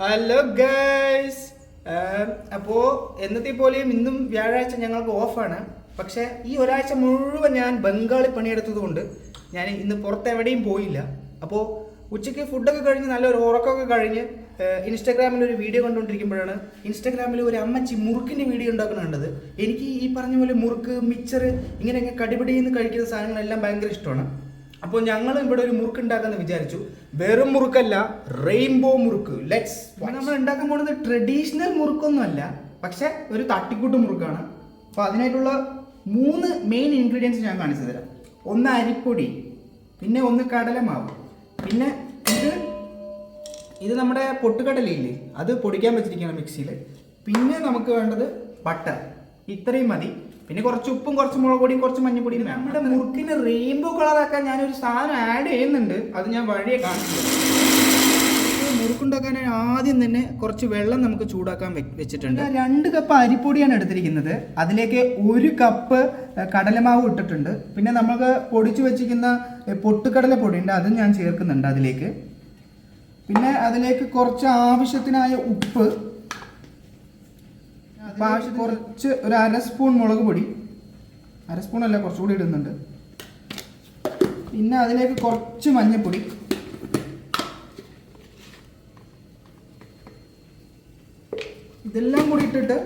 Hello guys അപ്പോൾ എന്നത്തെ പോലെയും ഇന്നും വ്യാഴാഴ്ച ഞങ്ങൾക്ക് ഓഫാണ്. പക്ഷേ ഈ ഒരാഴ്ച മുഴുവൻ ഞാൻ ബംഗാളി പണിയെടുത്തതുകൊണ്ട് ഞാൻ ഇന്ന് പുറത്തെവിടെയും പോയില്ല. അപ്പോൾ ഉച്ചയ്ക്ക് ഫുഡൊക്കെ കഴിഞ്ഞ് നല്ലൊരു ഉറക്കമൊക്കെ കഴിഞ്ഞ് ഇൻസ്റ്റാഗ്രാമിൽ ഒരു വീഡിയോ കണ്ടുകൊണ്ടിരിക്കുമ്പോഴാണ് ഇൻസ്റ്റാഗ്രാമിൽ ഒരു അമ്മച്ചി മുറുക്കിന്റെ വീഡിയോ ഉണ്ടാക്കുന്നുണ്ടത് എനിക്ക് ഈ പറഞ്ഞ പോലെ മുറുക്ക് മിച്ചർ ഇങ്ങനെയൊക്കെ കടിപിടിയിൽ നിന്ന് കഴിക്കുന്ന സാധനങ്ങളെല്ലാം ഭയങ്കര ഇഷ്ടമാണ്. അപ്പോൾ ഞങ്ങൾ ഇവിടെ ഒരു മുറുക്ക് ഉണ്ടാക്കാന്ന് വിചാരിച്ചു. വെറും മുറുക്കല്ല റെയിൻബോ മുറുക്ക്. ലെറ്റ്സ് നമ്മൾ ഉണ്ടാക്കാൻ പോകുന്നത് ട്രഡീഷണൽ മുറുക്കൊന്നുമല്ല പക്ഷെ ഒരു തട്ടിക്കൂട്ട് മുറുക്കാണ്. അപ്പോൾ അതിനായിട്ടുള്ള മൂന്ന് മെയിൻ ഇൻഗ്രീഡിയൻസ് ഞാൻ കാണിച്ചു തരാം. ഒന്ന് അരിപ്പൊടി പിന്നെ ഒന്ന് കടലമാവ്. പിന്നെ ഇത് ഇത് നമ്മുടെ പൊട്ടുകടലയില്ലേ? അത് പൊടിക്കാൻ വെച്ചിരിക്കുകയാണ് മിക്സിയിൽ പിന്നെ നമുക്ക് വേണ്ടത് ബട്ടർ ഇത്രയും മതി. പിന്നെ കുറച്ച് ഉപ്പും കുറച്ച് മുളക് പൊടിയും കുറച്ച് മഞ്ഞപ്പൊടിയും നമ്മുടെ മുറുക്കിന് റെയിൻബോ കളറാക്കാൻ ഞാനൊരു സാധനം ആഡ് ചെയ്യുന്നുണ്ട്. അത് ഞാൻ വഴിയെ കാണിച്ചു. മുറുക്കുണ്ടാക്കാൻ ആദ്യം തന്നെ കുറച്ച് വെള്ളം നമുക്ക് ചൂടാക്കാൻ വെച്ചിട്ടുണ്ട്. രണ്ട് കപ്പ് അരിപ്പൊടിയാണ് എടുത്തിരിക്കുന്നത്. അതിലേക്ക് ഒരു കപ്പ് കടലമാവ് ഇട്ടിട്ടുണ്ട്. പിന്നെ നമുക്ക് പൊടിച്ചു വെച്ചിരിക്കുന്ന പൊട്ടുകടല പൊട്ടുകടല പൊടിയുണ്ട് അതും ഞാൻ ചേർക്കുന്നുണ്ട് അതിലേക്ക്. പിന്നെ അതിലേക്ക് കുറച്ച് ആവശ്യത്തിനായ ഉപ്പ് അപ്പൊ ആവശ്യം കുറച്ച് ഒരു അര സ്പൂൺ മുളക് പൊടി. അര സ്പൂൺ അല്ല കുറച്ചുകൂടി ഇടുന്നുണ്ട്. പിന്നെ അതിലേക്ക് കുറച്ച് മഞ്ഞൾപ്പൊടി ഇതെല്ലാം കൂടി ഇട്ടിട്ട്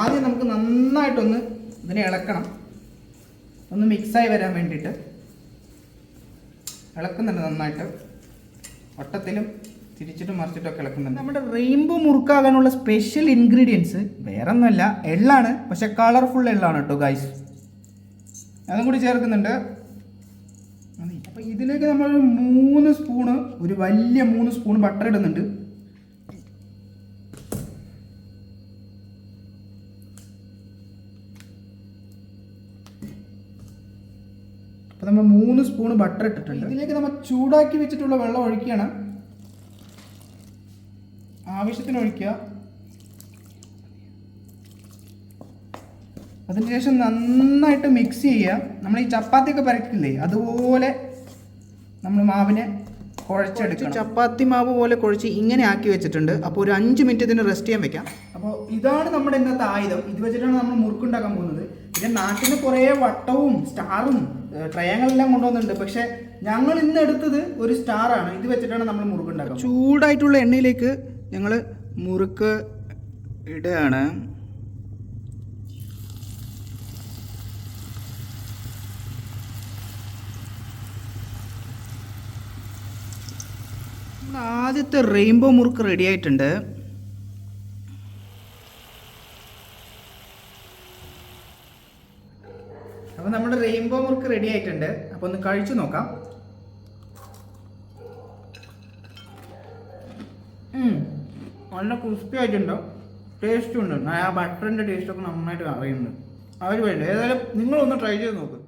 ആദ്യം നമുക്ക് നന്നായിട്ടൊന്ന് ഇതിനെ ഇളക്കണം. ഒന്ന് മിക്സായി വരാൻ വേണ്ടിയിട്ട്. ഇളക്കുന്നുണ്ട് നന്നായിട്ട്. വട്ടത്തിലും തിരിച്ചിട്ടും മറിച്ചിട്ടൊക്കെ ഇളക്കുന്നുണ്ട്. നമ്മുടെ റെയിൻബോ മുറുക്കാകാനുള്ള സ്പെഷ്യൽ ഇൻഗ്രീഡിയൻസ് വേറെ ഒന്നുമല്ല എള്ളാണ് പക്ഷെ കളർഫുൾ എള്ളാണ് കേട്ടോ ഗൈസ് അതും കൂടി ചേർക്കുന്നുണ്ട്. അപ്പോൾ അപ്പൊ ഇതിലേക്ക് നമ്മളൊരു മൂന്ന് സ്പൂണ് ഒരു വലിയ മൂന്ന് സ്പൂൺ ബട്ടർ ഇടുന്നുണ്ട്. അപ്പോൾ നമ്മൾ മൂന്ന് സ്പൂൺ ബട്ടർ ഇട്ടിട്ടുണ്ട്. ഇതിലേക്ക് നമ്മൾ ചൂടാക്കി വെച്ചിട്ടുള്ള വെള്ളം ഒഴിക്കുകയാണ്. ആവശ്യത്തിന് ഒഴിക്കുക അതിനുശേഷം നന്നായിട്ട് മിക്സ് ചെയ്യുക. നമ്മൾ ഈ ചപ്പാത്തിയൊക്കെ പരക്കില്ലേ അതുപോലെ നമ്മൾ മാവിനെ കുഴച്ചെടുക്കും ചപ്പാത്തി മാവ് പോലെ കുഴച്ച് ഇങ്ങനെ ആക്കി വെച്ചിട്ടുണ്ട്. അപ്പോൾ ഒരു അഞ്ച് മിനിറ്റ് ഇതിന് റെസ്റ്റ് ചെയ്യാൻ വെക്കാം. അപ്പോൾ ഇതാണ് നമ്മുടെ ഇന്നത്തെ ആയുധം. ഇത് വെച്ചിട്ടാണ് നമ്മൾ മുറുക്കുണ്ടാക്കാൻ പോകുന്നത്. പിന്നെ നാട്ടിൽ നിന്ന് കുറേ വട്ടവും സ്റ്റാറും ട്രയങ്ങളെല്ലാം കൊണ്ടുവന്നിട്ടുണ്ട്. പക്ഷേ ഞങ്ങൾ ഇന്ന് എടുത്തത് ഒരു സ്റ്റാറാണ്. ഇത് വെച്ചിട്ടാണ് നമ്മൾ മുറുക്കുണ്ടാക്കുക ചൂടായിട്ടുള്ള എണ്ണയിലേക്ക് ഞങ്ങൾ മുറുക്ക് ഇടുകയാണ്. ആദ്യത്തെ റെയിൻബോ മുറുക്ക് റെഡി ആയിട്ടുണ്ട്. അപ്പോൾ നമ്മുടെ റെയിൻബോ മുറുക്ക് റെഡി ആയിട്ടുണ്ട്. അപ്പോൾ ഒന്ന് കഴിച്ചു നോക്കാം. ഉം. നല്ല ക്രിസ്പി ആയിട്ടുണ്ടാവും ടേസ്റ്റും ഉണ്ട്? ആ ബട്ടറിന്റെ ടേസ്റ്റൊക്കെ നന്നായിട്ട് അറിയുന്നുണ്ട്. അവർ വേണ്ട ഏതായാലും നിങ്ങളൊന്ന് ട്രൈ ചെയ്ത് നോക്ക്.